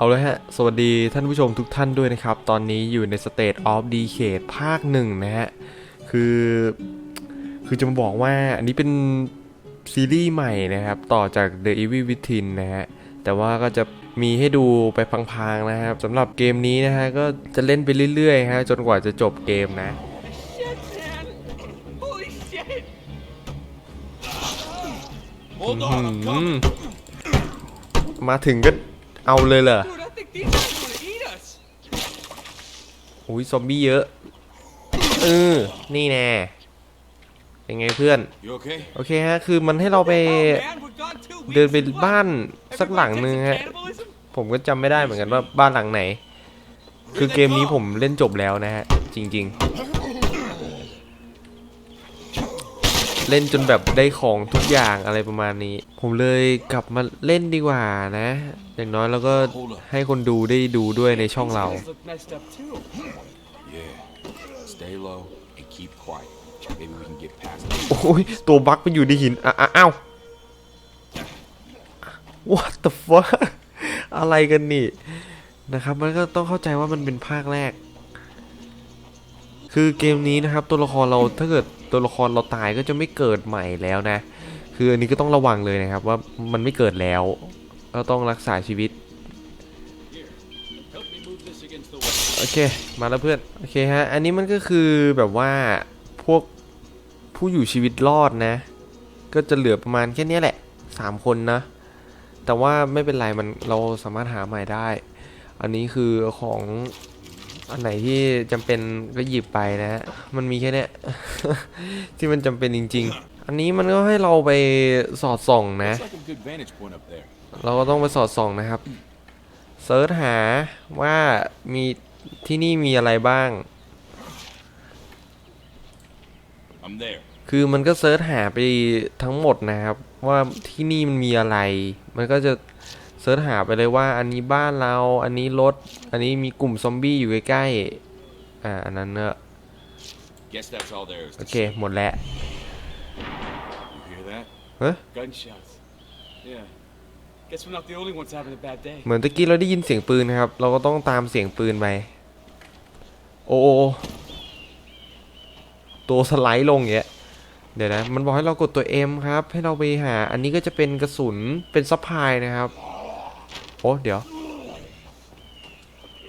เอาเลยฮะ สวัสดีท่านผู้ชมทุกท่านด้วยนะครับ ตอนนี้อยู่ใน State of Decay ภาคหนึ่งนะฮะ คือ คือจะมาบอกว่าอันนี้เป็นซีรีส์ใหม่นะครับ ต่อจาก The Evil Within นะฮะ แต่ว่าก็จะมีให้ดูไปพังๆนะครับสำหรับเกมนี้นะฮะ ก็จะเล่นไปเรื่อยๆฮะ จนกว่าจะจบเกมนะ Shit, man! Holy shit! Hold อื on, I'm ม coming. มาถึงก็ เอาเลยเหรอ Dude, I think these guys want to eat us. อุ้ยซอมบี้เยอะเออนี่แน่เป็นไงเพื่อน You okay? โอเคฮะ คือมันให้เราไป Oh, man, we're gone two weeks เดินไป in what? บ้านสักหลัง Everybody นึง takes ฮะ cannibalism? ผมก็จำไม่ได้เหมือนกันว่าบ้านหลังไหน คือเกมนี้ผมเล่นจบแล้วนะฮะ จริง ๆ เล่นจนแบบได้ของทุกอย่างอะไรประมาณนี้ ผมเลยกลับมาเล่นดีกว่านะ อย่างน้อยเราก็ให้คนดูได้ดูด้วยในช่องเรา โอ้ยตัวบั๊กมันอยู่ในหินอะอะอ้าว what the fuck อะไรกันนี่นะครับ มันก็ต้องเข้าใจว่ามันเป็นภาคแรก คือเกมนี้นะครับตัวละครเราถ้าเกิดตัวละครเราตายก็จะไม่เกิดใหม่แล้วนะ คืออันนี้ก็ต้องระวังเลยนะครับว่ามันไม่เกิดแล้วก็ต้องรักษาชีวิตโอเคมาแล้วเพื่อนโอเคฮะอันนี้มันก็คือแบบว่าพวกผู้อยู่ชีวิตรอดนะ ก็จะเหลือประมาณแค่นี้แหละสามคนนะ แต่ว่าไม่เป็นไรมันเราสามารถหาใหม่ได้ อันนี้คือของ อันไหนที่จำเป็นก็หยิบไปนะฮะมันมีแค่เนี้ย ที่มันจำเป็นจริง ๆ อันนี้มันก็ให้เราไปสอดส่องนะ It's like a good vantage point up there. เราก็ต้องไปสอดส่องนะครับเซิร์ชหาว่ามีที่นี่มีอะไรบ้าง I'm there. คือมันก็เซิร์ชหาไปทั้งหมดนะครับ ว่าที่นี่มันมีอะไร มันก็จะ เซิร์ชหาไปเลยว่าอันนี้บ้านเรา อันนี้รถ อันนี้มีกลุ่มซอมบี้อยู่ใกล้ๆ อ่า อันนั้นเนอะ Guess that's all there is โอ to เค see. หมดแล้ว You hear that? เฮ้ย Gunshots. Yeah. Guess we're not the only ones having a bad day. เหมือนตะกี้เราได้ยินเสียงปืนนะครับ เราก็ต้องตามเสียงปืนไป โอ้โอ้โอ้ตัวสไลด์ลงอย่างเงี้ย เดี๋ยวนะ มันบอกให้เรากดตัว M ครับ ให้เราไปหา อันนี้ก็จะเป็นกระสุน เป็นซัพพลายนะครับ โอ้เดี๋ยว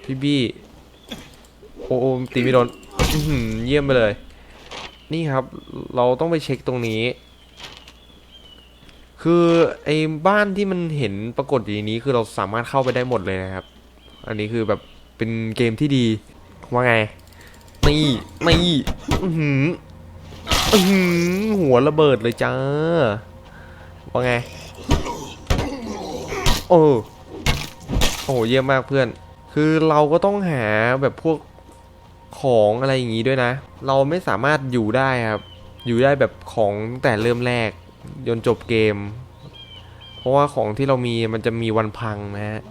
พี่บี้โอ้โอ้ตีไม่โดนเยี่ยมไปเลย นี่ครับ เราต้องไปเช็คตรงนี้ คือไอ้บ้านที่มันเห็นปรากฏอยู่ในนี้คือเราสามารถเข้าไปได้หมดเลยนะครับ อันนี้คือแบบเป็นเกมที่ดีว่าไงนี่นี่หืมหืมหัวระเบิดเลยจ้าว่าไง โอ้ โอ้โหเยี่ยมมากเพื่อน คือเราก็ต้องหาแบบพวกของอะไรอย่างนี้ด้วยนะ เราไม่สามารถอยู่ได้ครับ อยู่ได้แบบของตั้งแต่เริ่มแรกจนจบเกม เพราะว่าของที่เรามีมันจะมีวันพังนะฮะ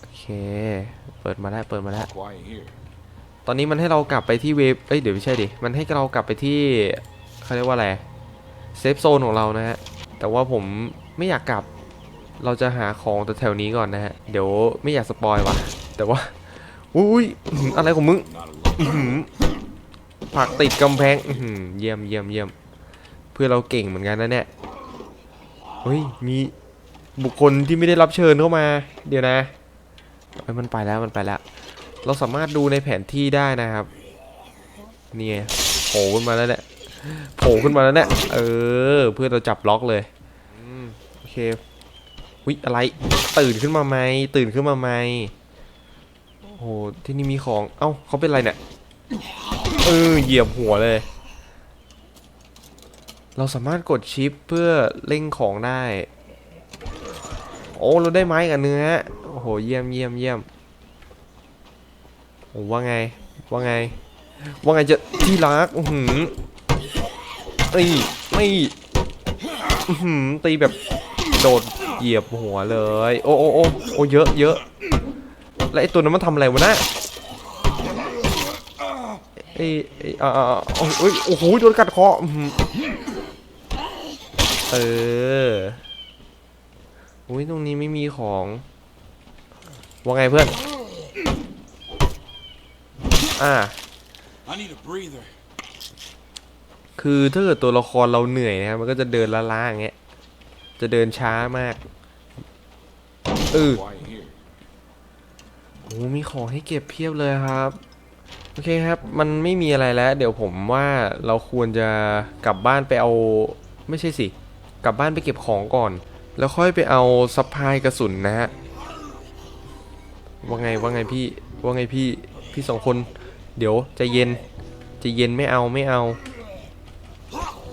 โอเค เปิดมาแล้วเปิดมาแล้ว ตอนนี้มันให้เรากลับไปที่เวฟเอ้ยเดี๋ยวไม่ใช่ดิ มันให้เรากลับไปที่เขาเรียกว่าอะไร เซฟโซนของเรานะฮะ แต่ว่าผมไม่อยากกลับ เราจะหาของแต่แถวนี้ก่อนนะฮะ เดี๋ยวไม่อยากสปอยว่ะ แต่ว่า อุ้ยอะไรของมึงผักติดกำแพงเยี่ยมเยี่ยมเยี่ยมเพื่อเราเก่งเหมือนกันนะเนี่ยเฮ้ยมีบุคคลที่ไม่ได้รับเชิญเข้ามา เดี๋ยวนะเอ้ยมันไปแล้วมันไปแล้ว เราสามารถดูในแผนที่ได้นะครับนี่โผล่ขึ้นมาแล้วเนี่ยโผล่ขึ้นมาแล้วเนี่ยเออ เพื่อเราจับล็อกเลยอืมโอเค วิอะไร ตื่นขึ้นมาไหมตื่นขึ้นมาไหมโอ้โหที่นี่มีของ เอ้าเขาเป็นอะไรเนี่ยเออเหยียบหัวเลย เราสามารถกดชิปเพื่อเล่งของได้ โอ้เราได้ไม้กับเนื้อโอ้โหเยี่ยมเยี่ยมเยี่ยมโอ้ว่าไงว่าไง ว่าไงจะที่รักอือหือตีตีอื้อหือตีแบบโดด เหยียบหัวเลย โอ้โอ้โอ้โอ้เยอะเยอะแล้วไอตัวนั้นมันทำอะไรวะนะไอไออ่าอ่าอ่าโอ้ยโอ้โหโดนกัดคออื้ออเอออุ้ยตรงนี้ไม่มีของว่าไงเพื่อนอ่าคือถ้าเกิดตัวละครเราเหนื่อยนะครับมันก็จะเดินล้าๆอย่างเงี้ย จะเดินช้ามากเออ Quiet here. โอ้มีของให้เก็บเพียบเลยครับ โอเคครับ มันไม่มีอะไรแล้ว เดี๋ยวผมว่าเราควรจะกลับบ้านไปเอา ไม่ใช่สิ กลับบ้านไปเก็บของก่อน แล้วค่อยไปเอาซัพพลายกระสุนนะฮะ ว่าไงว่าไงพี่ ว่าไงพี่ พี่สองคน เดี๋ยวใจะเย็นใจะเย็นไม่เอาไม่เอา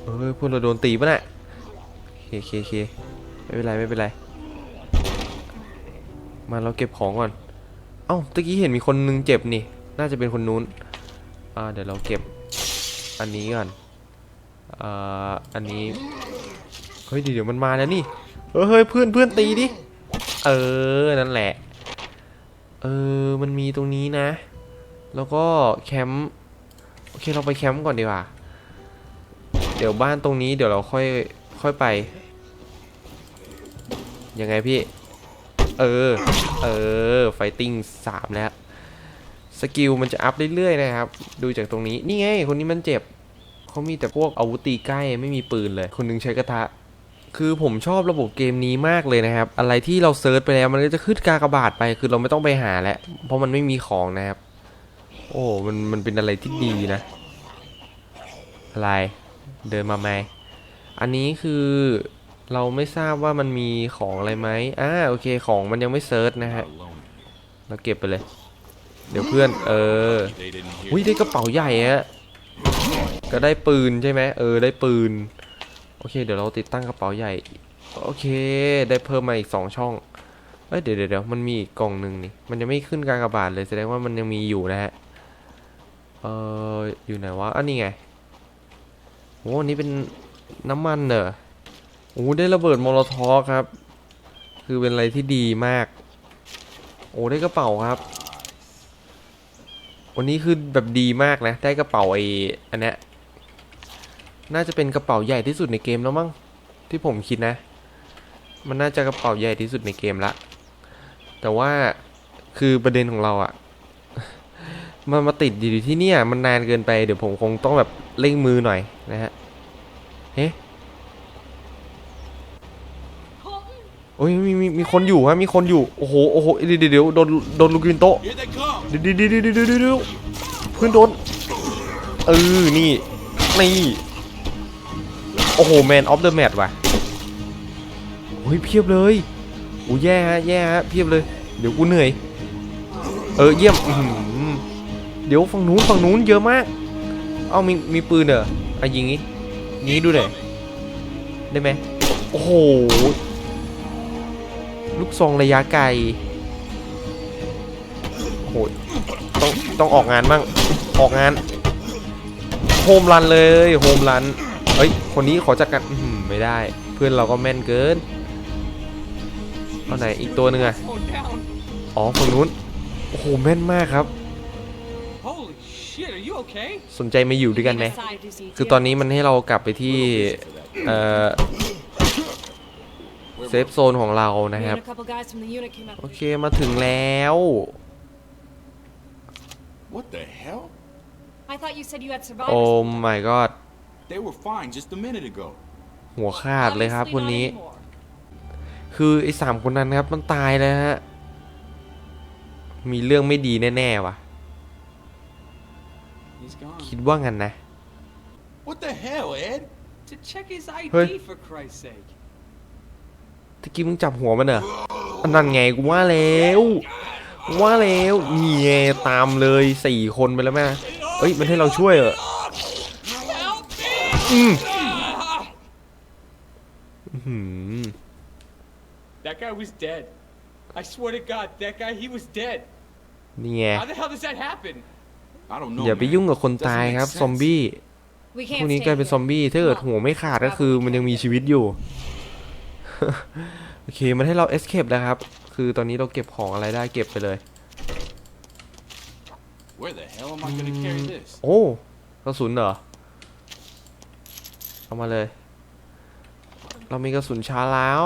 เออพวกเราโดนตีปะน่ะโอ เคโอเคโอเคไม่เป็นไรไม่เป็นไร มาเราเก็บของก่อน เอ้าตะกี้เห็นมีคนนึงเจ็บนี่ น่าจะเป็นคนนู้น อ่าเดี๋ยวเราเก็บอันนี้ก่อน อ่าอันนี้ เฮ้ยเดี๋ยวมันมาแล้วนี่ เฮ้ยเพื่อนเพื่อนตีดิ เออ นั่นแหละ เออ มันมีตรงนี้นะ แล้วก็แคมป์ โอเคเราไปแคมป์ก่อนดีกว่า เดี๋ยวบ้านตรงนี้เดี๋ยวเราค่อย ค่อยไป ยังไงพี่ เออ เออ ไฟติ้งสามแล้ว สกิลมันจะอัพเรื่อยๆนะครับ ดูจากตรงนี้ นี่ไง คนนี้มันเจ็บ เขามีแต่พวกอาวุธตีใกล้ไม่มีปืนเลย คนหนึงใช้กระทะ คือผมชอบระบบเกมนี้มากเลยนะครับ อะไรที่เราเซิร์ชไปแล้วมันก็จะขึ้นกากบาทไป คือเราไม่ต้องไปหาแล้ว เพราะมันไม่มีของนะครับ โอ้ มัน มันเป็นอะไรที่ดีนะ อะไร เดินมาไหม อันนี้คือเราไม่ทราบว่ามันมีของอะไรไหมอ่าโอเคของมันยังไม่เซิร์ชนะฮะ เราเก็บไปเลย เดี๋ยวเพื่อน เอออุ้ยได้กระเป๋าใหญ่อะก็ได้ปืนใช่ไหมเออได้ปืน โอเค เดี๋ยวเราติดตั้งกระเป๋าใหญ่ โอเค ได้เพิ่มมาอีกสองช่อง เอ้ยเดี๋ยวเดี๋ยวเดี๋ยวมันมีอีกกล่องหนึ่งนี่ มันยังไม่ขึ้นกางกระบาดเลยแสดงว่ามันยังมีอยู่นะฮะ เอออยู่ไหนวะ อันนี้ไงโอ้นนี้เป็น น้ำมันเหรอโอ้ได้ระเบิดมโลทอครับ คือเป็นอะไรที่ดีมาก โอ้ได้กระเป๋าครับวันนี้คือแบบดีมากนะ ได้กระเป๋าไอ้อันเนี้ยน่าจะเป็นกระเป๋าใหญ่ที่สุดในเกมแล้วมั้งที่ผมคิดนะ มันน่าจะกระเป๋าใหญ่ที่สุดในเกมละ แต่ว่าคือประเด็นของเราอะมันมาติดอยู่ที่เนี่ยมันนานเกินไปเดี๋ยวผมคงต้องแบบเร่งมือหน่อยนะฮะ เฮ้โอ้ยมีมีมีคนอยู่ฮะมีคนอยู่โอ้โหโอ้โหเดี๋ยวเดี๋ยวเดี๋ยวโดนโดนลูกกินโตะเดี๋ยวเดี๋ยวเดี๋ยวเดี๋ยวเดี๋ยวเพื่อนโดนเออนี่นี่โอ้โหแมนออฟเดอะแมตว่ะโอ้ยเพียบเลยโอ้ยแย่ฮะแย่ฮะเพียบเลยเดี๋ยวกูเหนื่อยเออเยี่ยมอืเดี๋ยวฝั่งนู้นฝั่งนู้นเยอะมาก เอ้ามีมีปืนเหรออะยิงงี้ งให้ดูหน่อยได้ไหมโอ้โห ลูกซองระยะไกลโอ้โหต้องต้องออกงานบ้างออกงานโฮมรันเลยโฮมรันเฮ้ยคนนี้ขอจัดการอื้อหือไม่ได้ เพื่อนเราก็แม่นเกินเอาไหนอีกตัวหนึ่งอะอ๋อฝั่งนู้นโอ้โหแม่นมากครับ สนใจมาอยู่ด้วยกันไหม Side to see คือตอนนี้มันให้เรากลับไปที่เอ่อเซฟโซนของเรา Me นะครับ and a couple guys from the unit came up. โอเคมาถึงแล้ว What the hell? I thought you said you had โอ้ survivors. my god They were fine just a minute ago. หัวขาดเลยครับ Obviously คน not นี้ anymore. คือไอ้สามคนนั้นครับมันตายแล้วฮะ มีเรื่องไม่ดีแน่ๆว่ะ He's gone. คิดว่างั้นนะ What the hell, Ed? To check his ID, Hey. for Christ's sake. ตะกี้มึงจับหัวมันเหรออันนั่นไงกูว่าแล้วกูว่าแล้วนี่ไงตามเลยสี่คนไปแล้วแม่เอ้ย มันให้เราช่วยเหรออืมอื้อหือ That guy was dead. I swear to God, that guy, he was dead. นี่ไง How the hell does that happen? I don't know. อย่าไป man. ยุ่งกับคน Doesn't ตาย make ครับ sense. ซอมบี้ We พว can't กนี้ stay กลายเป็นซอม here. บี้ถ้าเกิดหัวไม่ขาดก็คือมันยังมีชีวิตอยู่ โอเค มันให้เรา escape แล้วครับ คือตอนนี้เราเก็บของอะไรได้เก็บไปเลย Where the hell am I gonna carry this? โอ้กระสุนเหรอ เอามาเลย เรามีกระสุนช้าแล้ว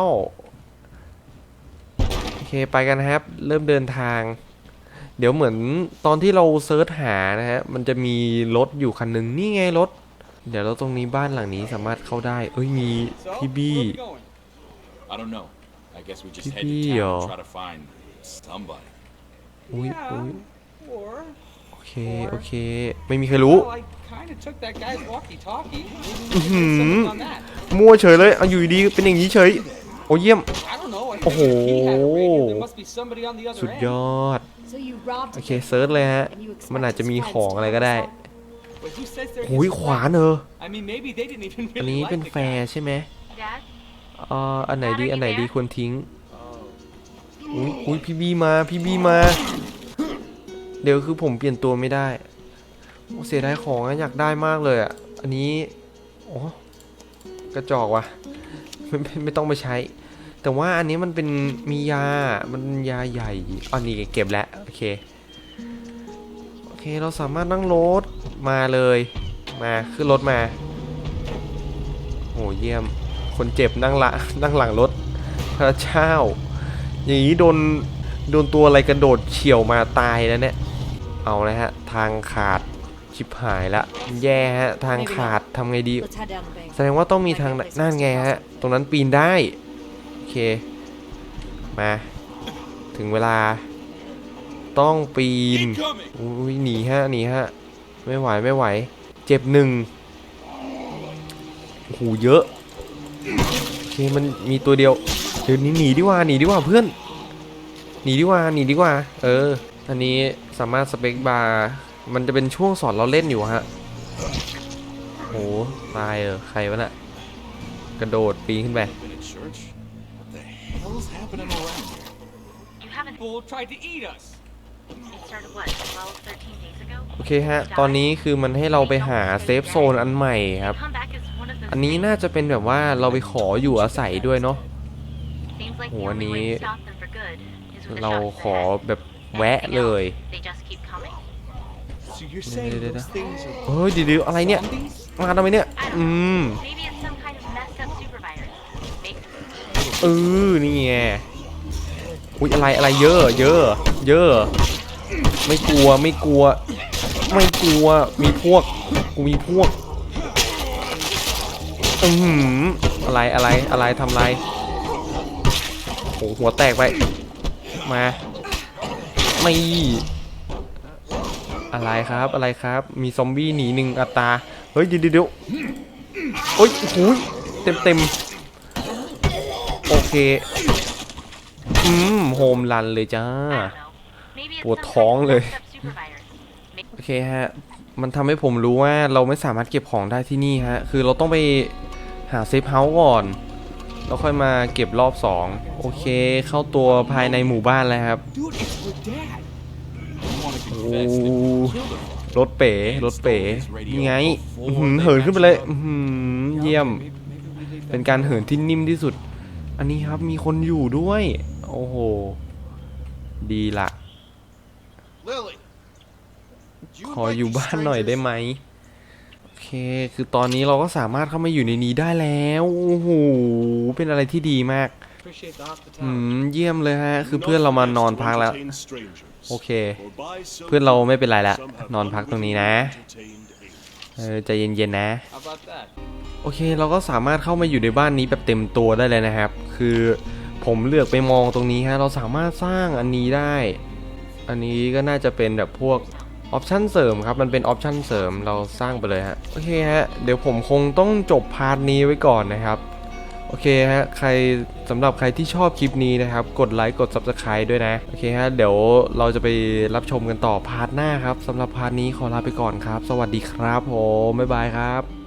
เคไปกันนะครับ เริ่มเดินทาง เดี๋ยวเหมือนตอนที่เราเซิร์ชหานะฮะ มันจะมีรถอยู่คันหนึ่งนี่ไงรถ เดี๋ยวเราตรงนี้บ้านหลังนี้สามารถเข้าได้ เอ้ยมี So, พี่ where บี้ are we going? I don't know. I guess we just head to Pippi, town oh. and try to find somebody. อุ้ย Yeah, อุ้ย or โอเค โอเค ไม่มีใครรู้ well, I kind of took that guy's walkie-talkie. Maybe we could get something on that. มั่วเฉยเลย เอาอยู่ดีๆเป็นอย่างนี้เฉย โอ้เยี่ยม I don't know. I Oh. figured if he had a radio, there must be somebody on the สุ other ดย end. อด So you robbed โอ a เค bank เซิร์ชเลยฮะ and you expect มันอาจจะมี his ของ friends อะไร to ก็ได้ help? Wait, who says they're โอ้ย his ขวาน friends? เออ I mean, maybe they didn't even อัน really นี้ like เป็น the แฟร์ guy. ใช่ไหม Dad? เอ่ออันไหนดี อันไหนดีควรทิ้ง Oh. อุ้ยอุ้ยพี่บี้มา พี่บี้มา เดี๋ยวคือผมเปลี่ยนตัวไม่ได้โอ้เสียดายของอะอยากได้มากเลยอะ อันนี้ โอ้กระจอกว่ะไม่ไม่ไม่ต้องไปใช้ แต่ว่าอันนี้มันเป็นมียา มันยาใหญ่อันนี้เก็บแล้ว โอเค โอเค เราสามารถนั่งรถมาเลย มาขึ้นรถมา โอ้เยี่ยม คนเจ็บนั่งละนั่งหลังรถ พระเจ้า อย่างนี้โดน โดนตัวอะไรกระโดดเฉี่ยวมาตายแล้วเนี่ย เอาละฮะ ทางขาดชิบหายละ แย่ฮะ ทางขาดทำไงดี แสดงว่าต้องมีทางนั่นไงฮะ ตรงนั้นปีนได้ เค มา ถึงเวลา ต้องปีนอุ้ยหนีฮะหนีฮะ ไม่ไหวไม่ไหว เจ็บหนึ่งโอ้โหเยอะโอเคมันมีตัวเดียว เดี๋ยวนี้หนีดีกว่าหนีดีกว่าเพื่อน หนีดีกว่าหนีดีกว่า เออ อันนี้สามารถสเปคบาร์มันจะเป็นช่วงสอนเราเล่นอยู่ฮะโหตายเออใครวะน่ะ กระโดดปีนขึ้นไป hell's happening around here? You haven't. People tried to eat us. It started what? 12, 13 days ago? โอเคฮะ ตอนนี้คือมันให้เราไปหาเซฟโซนอันใหม่ครับ Come back as one of those อันนี้น่าจะเป็นแบบว่าเราไปขออยู่อาศัยด้วยเนาะ Seems like โห the อัน only นี้ way to stop them for good is with a เรา shot to ข the อ head. แบบแวะ Anything เลย else, They just keep coming. So you're Yeah, saying yeah, yeah. those things are เฮ้ยเดี๋ยวๆอะไรเนี่ย zombies? มาทำไมเนี่ย I อื don't ม know. Maybe it's some เออนี่ไงอุ้ยอะไรอะไรเยอะ เยอะ เยอะ ไม่กลัวไม่กลัว ไม่กลัวมีพวกกูมีพวกอือหือะไรอะไรอะไรทำไรโหหัวแตกไปมาไม่อะไรครับอะไรครับ มีซอมบี้หนีหนึ่งอัตราเฮ้ยเดี๋ยวเดี๋ยวเดี๋ยโอ้ยเต็มเต็ม เค อืม โฮมรันเลยจ้า I don't know. Maybe it's ปวด some ท้อง kind of เลย messed up super virus. Maybe. โอเคฮะ มันทำให้ผมรู้ว่าเราไม่สามารถเก็บของได้ที่นี่ฮะ คือเราต้องไปหาเซฟเฮาส์ก่อน แล้วค่อยมาเก็บรอบ2โอเค เข้าตัวภายในหมู่บ้านแล้วครับ Dude, it's her dad. You want to confess that you Ooh. killed her? รถเป๋ รถเป๋นี่ไงอื้อหือเหินขึ้นไปเลยอื้อหือเยี่ยม Maybe, maybe we leave เป็น them การเหินที่นิ่มที่สุด อันนี้ครับมีคนอยู่ด้วย โอ้โห ดีละ Lily! ขออยู่บ้านหน่อยได้ไหมโอเค คือตอนนี้เราก็สามารถเข้ามาอยู่ในนี้ได้แล้ว โอ้โห เป็นอะไรที่ดีมาก Appreciate the อื hospitality. มเยี่ยมเลยฮะ คือเพื่อนเรามานอนพักแล้ว โอเค เพื่เพื่ออนนเราเราไม่ไม่เป็เป็นนไรไรละละนนออนนพัพักกตตรรงงนี้นี้นะนะ เออใจเย็นๆนะ How about that? โอเคเราก็สามารถเข้ามาอยู่ในบ้านนี้แบบเต็มตัวได้เลยนะครับ คือผมเลือกไปมองตรงนี้ฮะเราสามารถสร้างอันนี้ได้ อันนี้ก็น่าจะเป็นแบบพวกออปชันเสริมครับมันเป็นออปชันเสริมเราสร้างไปเลยฮะโอเคฮะเดี๋ยวผมคงต้องจบพาร์ทนี้ไว้ก่อนนะครับโอเคฮะใครสำหรับใครที่ชอบคลิปนี้นะครับ กดไลค์กด Subscribe ด้วยนะโอเคฮะเดี๋ยวเราจะไปรับชมกันต่อพาร์ทหน้าครับสำหรับพาร์ทนี้ขอลาไปก่อนครับ สวัสดีครับผมบ๊ายบายครับ